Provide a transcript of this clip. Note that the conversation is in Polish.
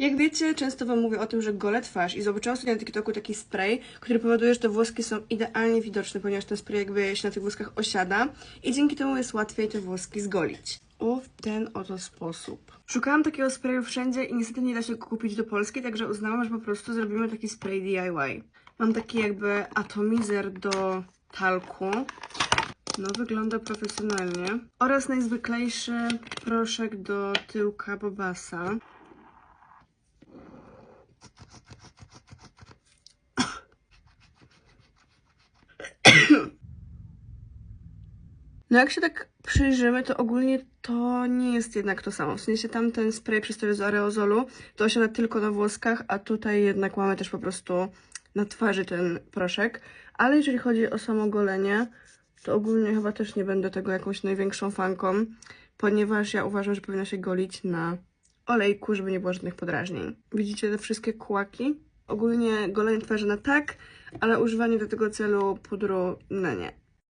Jak wiecie, często Wam mówię o tym, że gole twarz i zobaczyłam sobie na TikToku taki spray, który powoduje, że te włoski są idealnie widoczne, ponieważ ten spray jakby się na tych włoskach osiada i dzięki temu jest łatwiej te włoski zgolić. O, w ten oto sposób. Szukałam takiego sprayu wszędzie i niestety nie da się go kupić do Polski, także uznałam, że po prostu zrobimy taki spray DIY. Mam taki jakby atomizer do talku. No, wygląda profesjonalnie. Oraz najzwyklejszy proszek do tyłka Bobasa. No jak się tak przyjrzymy, to ogólnie to nie jest jednak to samo. W sensie tamten spray przystoju z aerozolu to osiada tylko na włoskach, a tutaj jednak mamy też po prostu na twarzy ten proszek. Ale jeżeli chodzi o samo golenie, to ogólnie chyba też nie będę tego jakąś największą fanką, ponieważ ja uważam, że powinno się golić na olejku, żeby nie było żadnych podrażnień. Widzicie te wszystkie kłaki? Ogólnie golenie twarzy na tak, ale używanie do tego celu pudru na nie.